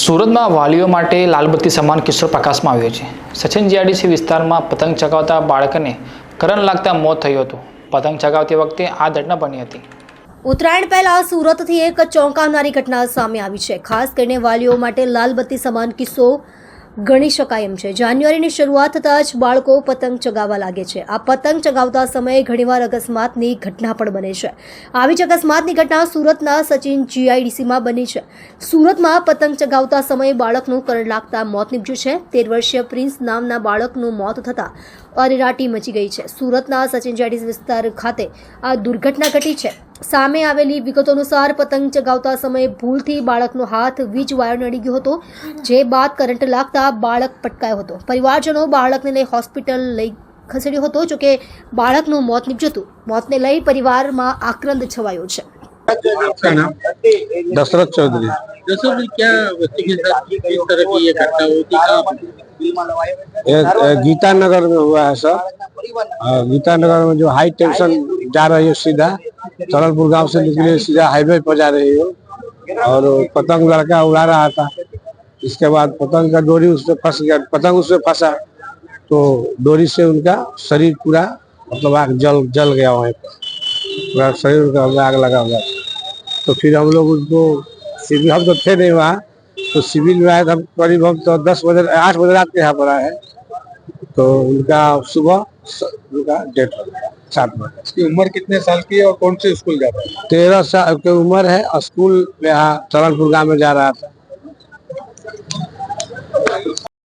સુરતમાં વાલીઓ માટે લાલબત્તી સમાન કિસ્સો પ્રકાશમાં આવ્યો છે. સચિન જીઆરડીસી વિસ્તારમાં પતંગ ચગાવતા બાળકને કરંટ લાગતા મોત થયું હતું. પતંગ ચગાવતી વખતે આ ઘટના બની હતી. ઉત્તરાયણ પહેલા સુરતથી એક ચોંકાવનારી ઘટના સામે આવી છે. ખાસ કરીને વાલીઓ માટે લાલબત્તી સમાન કિસ્સો ગણી શકાય એમ છે. જાન્યુઆરીની શરૂઆત થતાં જ બાળકો પતંગ ચગાવવા લાગે છે. આ પતંગ ચગાવતા સમયે ઘણીવાર અકસ્માતની ઘટના પણ બને છે. આવી જ અકસ્માતની ઘટના સુરતના સચિન જીઆઈડીસીમાં બની છે. સુરતમાં પતંગ ચગાવતા સમયે બાળકનું કરંટ લાગતા મોત નીપજ્યું છે. તેર વર્ષીય પ્રિન્સ નામના બાળકનું મોત થતાં અરેરાટી મચી ગઈ છે. સુરતના સચિન જીઆઈડીસી વિસ્તાર ખાતે આ દુર્ઘટના ઘટી છે. સામે આવેલી વિગતો અનુસાર પતંગ ચગાવતા સમયે ભૂલથી બાળકનો હાથ વીજ વાયર નડી ગયો હતો જે બાદ કરંટ લાગતા બાળક પટકાયો હતો પરિવારજનો બાળકને લઈ હોસ્પિટલ લઈ ખસેડ્યો હતો જોકે બાળકનું મોત નીપજ્યું હતું મોતને લઈ પરિવારમાં આક્રંદ છવાયો છે आपका नाम दशरथ चौधरी जैसे भी क्या बच्चे के साथ किस तरह की ये घटना होती है ये अ, गीता नगर में हुआ है सर अ, गीता नगर में जो हाई टेंशन जा रही है सीधा सरलपुर गाँव से निकले, सीधा हाईवे पर जा रही हो। और पतंग लड़का उड़ा रहा था। इसके बाद पतंग का डोरी उसमें फंस गया। पतंग उसमें फंसा। तो डोरी से उनका शरीर पूरा मतलब आग जल जल गया वहीं पर। पूरा शरीर उनका आग लगा हुआ तो फिर हम लोग उनको सिविल, हम तो थे नहीं वहाँ। तो सिविल में आए हम करीब हम तो दस बजे, आठ बजे रात के यहाँ पर आए तो उनका सुबह उनका डेट हो गया। सात वर्ष इसकी उम्र कितने साल की है और कौन से स्कूल जाता है तेरह साल की उम्र है स्कूल यहाँ सरणपुर गाँव में जा रहा था